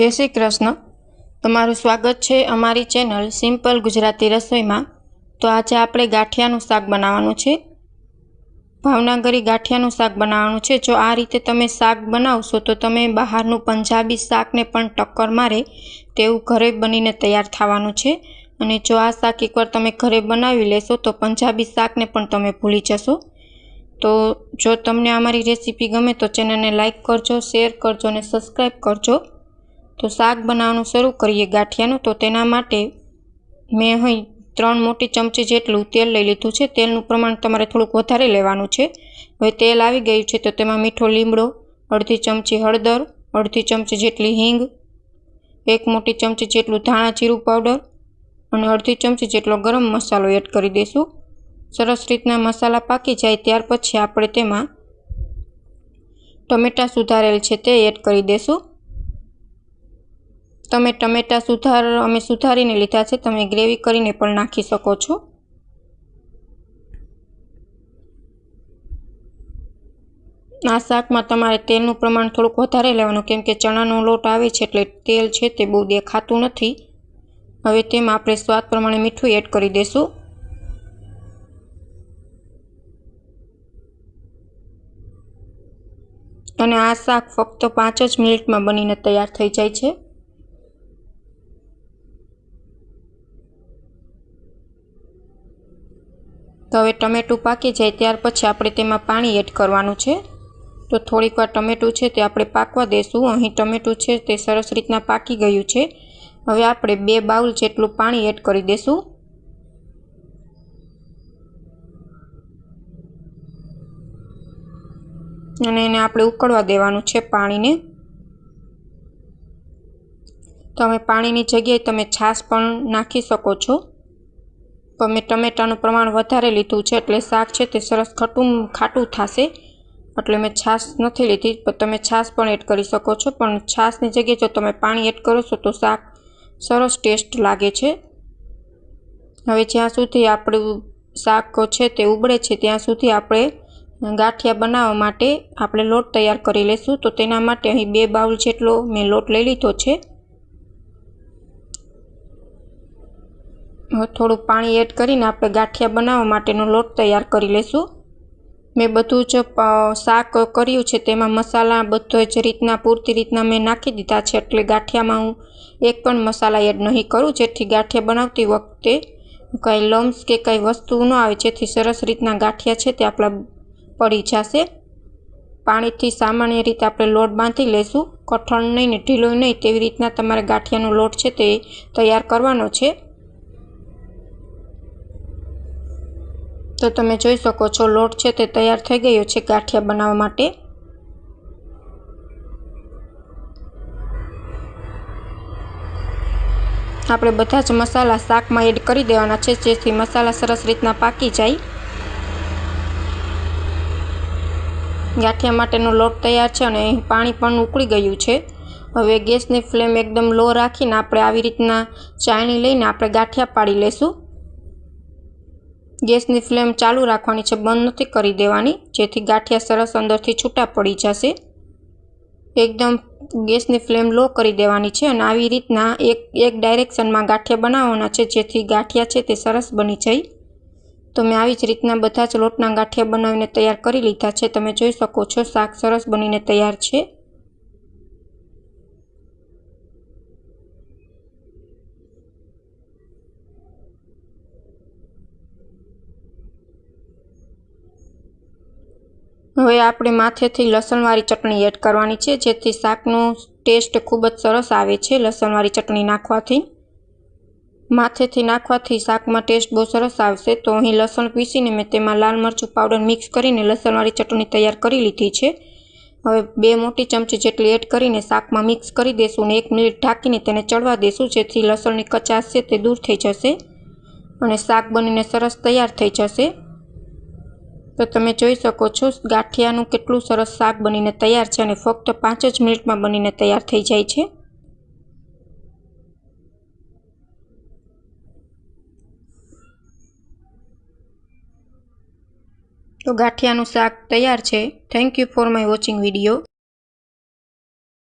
જય શ્રી કૃષ્ણ. તમારું સ્વાગત છે અમારી ચેનલ સિમ્પલ ગુજરાતી રસોઈમાં. તો આજે આપણે ગાંઠિયાનું શાક બનાવવાનું છે. ભાવનગરી ગાંઠિયાનું શાક બનાવવાનું છે. જો આ રીતે તમે શાક બનાવશો તો તમે બહારનું પંજાબી શાકને પણ ટક્કર મારે તેવું ઘરે બનીને તૈયાર થવાનું છે. અને જો આ શાક એકવાર તમે ઘરે બનાવી લેશો તો પંજાબી શાકને પણ તમે ભૂલી જશો. તો જો તમને અમારી રેસીપી ગમે તો ચેનલને લાઇક કરજો, શેર કરજો અને સબસ્ક્રાઈબ કરજો. તો શાક બનાવવાનું શરૂ કરીએ ગાંઠિયાનું. તો તેના માટે મેં અહીં ત્રણ મોટી ચમચી જેટલું તેલ લઈ લીધું છે. તેલનું પ્રમાણ તમારે થોડુંક વધારે લેવાનું છે. હવે તેલ આવી ગયું છે તો તેમાં મીઠો લીમડો, અડધી ચમચી હળદર, અડધી ચમચી જેટલી હિંગ, એક મોટી ચમચી જેટલું ધાણા જીરું પાવડર અને અડધી ચમચી જેટલો ગરમ મસાલો એડ કરી દઈશું. સરસ રીતના મસાલા પાકી જાય ત્યાર પછી આપણે તેમાં ટમેટાં સુધારેલ છે તે એડ કરી દઈશું. તમે ટમેટાં સુધાર, અમે સુધારીને લીધા છે, તમે ગ્રેવી કરીને પણ નાખી શકો છો. આ શાકમાં તમારે તેલનું પ્રમાણ થોડુંક વધારે લેવાનું, કેમ કે ચણાનો લોટ આવે છે એટલે તેલ છે તે બહુ દેખાતું નથી. હવે તેમાં આપણે સ્વાદ પ્રમાણે મીઠું એડ કરી દઈશું અને આ શાક ફક્ત પાંચ જ મિનિટમાં બનીને તૈયાર થઈ જાય છે. તો હવે ટમેટું પાકી જાય ત્યાર પછી આપણે તેમાં પાણી એડ કરવાનું છે. તો થોડીક વાર ટમેટું છે તે આપણે પાકવા દઈશું અહીં ટમેટું છે તે સરસ રીતના પાકી ગયું છે. હવે આપણે બે બાઉલ જેટલું પાણી એડ કરી દઈશું અને એને આપણે ઉકળવા દેવાનું છે પાણીને. તમે પાણીની જગ્યાએ તમે છાશ પણ નાખી શકો છો. તો મેં ટમેટાનું પ્રમાણ વધારે લીધું છે એટલે શાક છે તે સરસ ખટું ખાટું થશે. એટલે મેં છાશ નથી લીધી, પણ તમે છાશ પણ એડ કરી શકો છો. પણ છાશની જગ્યાએ જો તમે પાણી એડ કરો છો તો શાક સરસ ટેસ્ટ લાગે છે. હવે જ્યાં સુધી આપણું શાક છે તે ઉબળે છે, ત્યાં સુધી આપણે ગાંઠિયા બનાવવા માટે આપણે લોટ તૈયાર કરી લઈશું તો તેના માટે અહીં બે બાઉલ જેટલો મેં લોટ લઈ લીધો છે. થોડું પાણી એડ કરીને આપણે ગાંઠિયા બનાવવા માટેનો લોટ તૈયાર કરી લઈશું. મેં બધું જ શાક કર્યું છે, તેમાં મસાલા બધો જ રીતના, પૂરતી રીતના મેં નાખી દીધા છે, એટલે ગાંઠિયામાં હું એક પણ મસાલા એડ નહીં કરું, જેથી ગાંઠિયા બનાવતી વખતે કંઈ લમ્સ કે કંઈ વસ્તુ ન આવે, જેથી સરસ રીતના ગાંઠિયા છે તે આપણા પડી જશે. પાણીથી સામાન્ય રીતે આપણે લોટ બાંધી લઈશું, કઠણ નહીં ને ઢીલો નહીં, તેવી રીતના તમારે ગાંઠિયાનો લોટ છે તે તૈયાર કરવાનો છે. તો તમે જોઈ શકો છો, લોટ છે તે તૈયાર થઈ ગયો છે ગાંઠિયા બનાવવા માટે. આપણે બધા જ મસાલા શાકમાં એડ કરી દેવાના છે, જેથી મસાલા સરસ રીતના પાકી જાય. ગાંઠિયા માટેનો લોટ તૈયાર છે અને પાણી પણ ઉકળી ગયું છે. હવે ગેસની ફ્લેમ એકદમ લો રાખીને આપણે આવી રીતના ચાયણી લઈને આપણે ગાંઠિયા પાડી લઈશું ગેસની ફ્લેમ ચાલુ રાખવાની છે, બંધ નથી કરી દેવાની. જેથી ગાંઠિયા સરસ અંદરથી છૂટા પડી જશે. એકદમ ગેસની ફ્લેમ લો કરી દેવાની છે અને આવી રીતના એક એક ડાયરેક્શનમાં ગાંઠિયા બનાવવાના છે, જેથી ગાંઠિયા છે તે સરસ બની જાય. તો મેં આવી જ રીતના બધા જ લોટના ગાંઠિયા બનાવીને તૈયાર કરી લીધા છે. તમે જોઈ શકો છો, શાક સરસ બનીને તૈયાર છે. હવે આપણે માથેથી લસણવાળી ચટણી એડ કરવાની છે, જેથી શાકનો ટેસ્ટ ખૂબ જ સરસ આવે છે લસણવાળી ચટણી નાખવાથી. માથેથી નાખવાથી શાકમાં ટેસ્ટ બહુ સરસ આવશે, તો અહીં લસણ પીસીને મેં તેમાં લાલ મરચું પાવડર મિક્સ કરીને લસણવાળી ચટણી તૈયાર કરી લીધી છે. હવે બે મોટી ચમચી જેટલી એડ કરીને શાકમાં મિક્સ કરી દઈશું અને એક મિનિટ ઢાંકીને તેને ચડવા દેશું, જેથી લસણની કચાશ છે તે દૂર થઈ જશે અને શાક બનીને સરસ તૈયાર થઈ જશે. તો તમે જોઈ શકો છો, ગાંઠિયાનું કેટલું સરસ શાક બનીને તૈયાર છે અને ફક્ત પાંચ જ મિનિટમાં બનીને તૈયાર થઈ જાય છે. તો ગાંઠિયાનું શાક તૈયાર છે. Thank you for my watching video